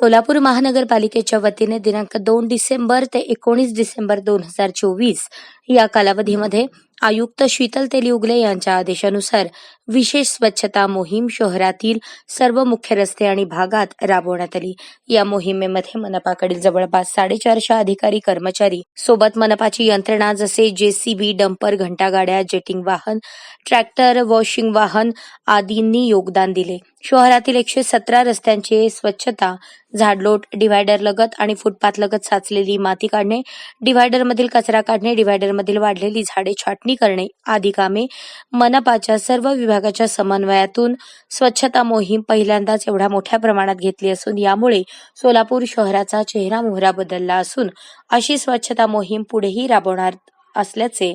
सोलापूर महानगरपालिकेच्या वतीने दिनांक दोन डिसेंबर ते एकोणीस डिसेंबर दोन हजार चोवीस या कालावधीमध्ये आयुक्त शीतल तेली उगले यांच्या आदेशानुसार विशेष स्वच्छता मोहीम शहरातील सर्व मुख्य रस्ते आणि भागात राबवण्यात आली. या मोहिमेमध्ये मनपाकडील जवळपास साडेचारशे अधिकारी कर्मचारी सोबत मनपाची यंत्रणा जसे जेसीबी डंपर घंटागाड्या जेटिंग वाहन ट्रॅक्टर वॉशिंग वाहन आदींनी योगदान दिले. शहरातील एकशे सतरा रस्त्यांची स्वच्छता झाडलोट डिव्हायडर लगत आणि फुटपाथ लगत साचलेली माती काढणे डिव्हायडर मधील कचरा काढणे डिव्हायडर मधील वाढलेली झाडे छाटणे करणे. आदी कामे मनपाच्या सर्व विभागाच्या समन्वयातून स्वच्छता मोहीम पहिल्यांदाच एवढ्या मोठ्या प्रमाणात घेतली असून यामुळे सोलापूर शहराचा चेहरा मोहरा बदलला असून अशी स्वच्छता मोहीम पुढेही राबवणार असल्याचे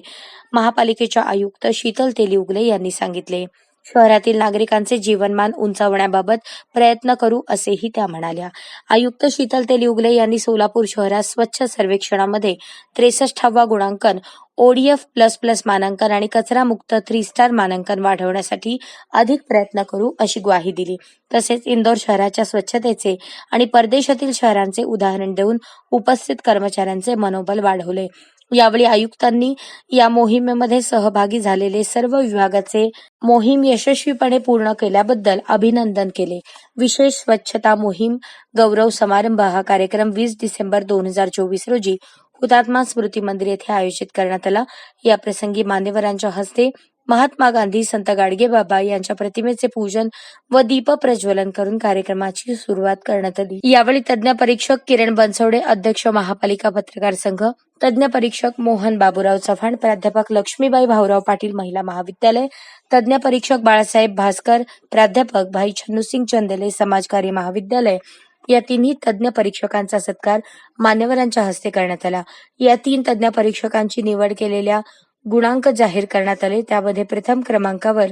महापालिकेच्या आयुक्त शीतल तेलीउगले यांनी सांगितले. शहरातील नागरिकांचे जीवनमान उंचावण्याबाबत प्रयत्न करू असेही त्या म्हणाल्या. आयुक्त शीतल तेलीउगले यांनी सोलापूर शहरात स्वच्छ सर्वेक्षणामध्ये त्रेसष्टावा गुणांकन ओडीएफ प्लस प्लस मानांकन आणि कचरामुक्त थ्री स्टार मानांकन वाढवण्यासाठी अधिक प्रयत्न करू अशी ग्वाही दिली. तसेच इंदोर शहराच्या स्वच्छतेचे आणि परदेशातील शहरांचे उदाहरण देऊन उपस्थित कर्मचाऱ्यांचे मनोबल वाढवले. यावेळी आयुक्तांनी या मोहिमेमध्ये सहभागी झालेले सर्व विभागाचे मोहीम यशस्वीपणे पूर्ण केल्याबद्दल अभिनंदन केले. विशेष स्वच्छता मोहीम गौरव समारंभ हा कार्यक्रम वीस डिसेंबर दोन हजार चोवीस रोजी हुतात्मा स्मृती मंदिर येथे आयोजित करण्यात आला. या प्रसंगी मान्यवरांच्या हस्ते महात्मा गांधी संत गाडगे बाबा यांच्या प्रतिमेचे पूजन व दीप प्रज्वलन करून कार्यक्रमाची सुरुवात करण्यात आली. यावेळी तज्ज्ञ परीक्षक किरण बनसोडे अध्यक्ष महापालिका पत्रकार संघ तज्ज्ञ परीक्षक मोहन बाबूराव चव्हाण प्राध्यापक लक्ष्मीबाई भाऊराव पाटील महिला महाविद्यालय तज्ज्ञ परीक्षक बाळासाहेब भास्कर प्राध्यापक भाई छन्नूसिंग चंदेले समाजकार्य महाविद्यालय या तिन्ही तज्ज्ञ परीक्षकांचा सत्कार मान्यवरांच्या हस्ते करण्यात आला. या तीन तज्ज्ञ परीक्षकांची निवड केलेल्या गुणांक जाहीर करण्यात आले. त्यामध्ये प्रथम क्रमांकावर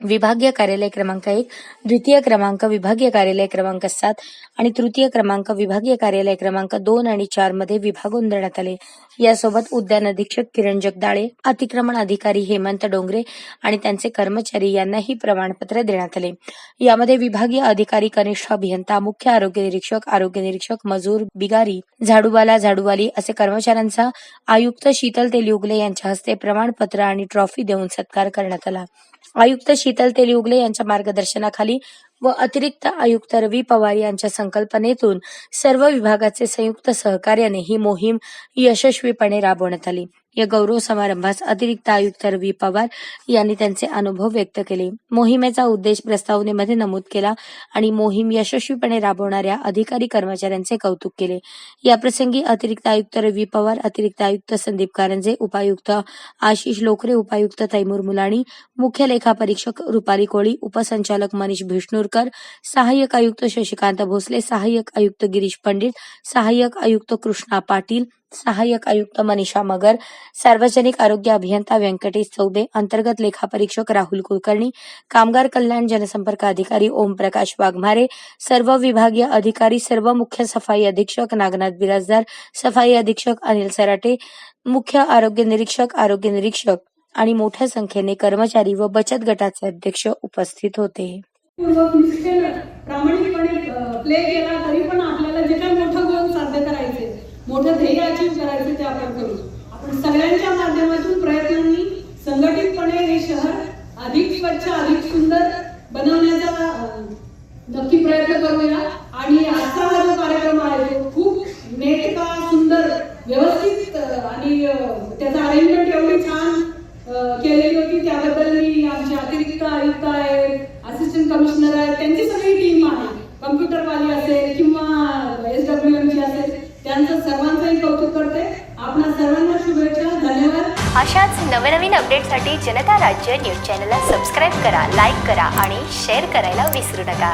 विभागीय कार्यालय क्रमांक एक द्वितीय क्रमांक विभागीय कार्यालय क्रमांक सात आणि तृतीय क्रमांक विभागीय कार्यालय क्रमांक दोन आणि चारमध्ये विभागून देण्यात आले. यासोबत उद्यान अधीक्षक किरण जगदाळे अतिक्रमण अधिकारी हेमंत डोंगरे आणि त्यांचे कर्मचारी यांनाही प्रमाणपत्र देण्यात आले. यामध्ये विभागीय अधिकारी कनिष्ठ अभियंता मुख्य आरोग्य निरीक्षक आरोग्य निरीक्षक मजूर बिगारी झाडूवाला झाडूवाली असे कर्मचाऱ्यांचा आयुक्त शीतल तेली यांच्या हस्ते प्रमाणपत्र आणि ट्रॉफी देऊन सत्कार करण्यात आला. आयुक्त शीतल तेली उगले यांच्या मार्गदर्शनाखाली व अतिरिक्त आयुक्त रवी पवार यांच्या संकल्पनेतून सर्व विभागाचे संयुक्त सहकार्याने ही मोहीम यशस्वीपणे राबवण्यात आली. या गौरव समारंभास अतिरिक्त आयुक्त रवी पवार यांनी त्यांचे अनुभव व्यक्त केले. मोहिमेचा उद्देश प्रस्तावनेमध्ये नमूद केला आणि मोहीम यशस्वीपणे राबवणाऱ्या अधिकारी कर्मचाऱ्यांचे कौतुक केले. याप्रसंगी अतिरिक्त आयुक्त रवी पवार अतिरिक्त आयुक्त संदीप कारंजे उपायुक्त आशिष लोकरे उपायुक्त तैमूर मुलाणी मुख्य लेखा परीक्षक रुपाली कोळी उपसंचालक मनीष भिष्णूरकर सहाय्यक आयुक्त शशिकांत भोसले सहाय्यक आयुक्त गिरीश पंडित सहाय्यक आयुक्त कृष्णा पाटील सहाय्यक आयुक्त मनीषा मगर सार्वजनिक आरोग्य अभियंता व्यंकटेश चौबे अंतर्गत लेखापरीक्षक राहुल कुलकर्णी कामगार कल्याण जनसंपर्क अधिकारी ओमप्रकाश वाघमारे सर्व विभागीय अधिकारी सर्व मुख्य सफाई अधीक्षक नागनाथ बिराजदार सफाई अधीक्षक अनिल सराटे मुख्य आरोग्य निरीक्षक आरोग्य निरीक्षक आणि मोठ्या संख्येने कर्मचारी व बचत गटाचे अध्यक्ष उपस्थित होते. प्रामाणिकपणे प्ले केला तरी पण आपल्याला जे काही मोठं मोठं ध्येय अचीव करायचं ते आपण करू. आपण सगळ्यांच्या माध्यमातून प्रयत्नांनी संघटितपणे हे शहर अधिक स्वच्छ अधिक सुंदर बनवण्याचा नक्की प्रयत्न करूया. आणि आजचा हा जो कार्यक्रम आहे तो खूप नेटका सुंदर व्यवस्थित आणि त्याचा अरेंजमेंट एवढी छान केलेली होती. त्याबद्दल मी आमचे अतिरिक्त आयुक्त आहेत असिस्टंट कमिशनर आहेत त्यांची सगळी टीम आहे. कम्प्युटरवाली असेल किंवा एस डब्ल्यू एम ची असेल त्यांचं सर्वांचंही कौतुक करते. सर्वांना शुभेच्छा धन्यवाद. अशाच नवनवीन अपडेटसाठी जनता राज्य न्यूज चॅनलला सबस्क्राईब करा लाईक करा आणि शेअर करायला विसरू नका.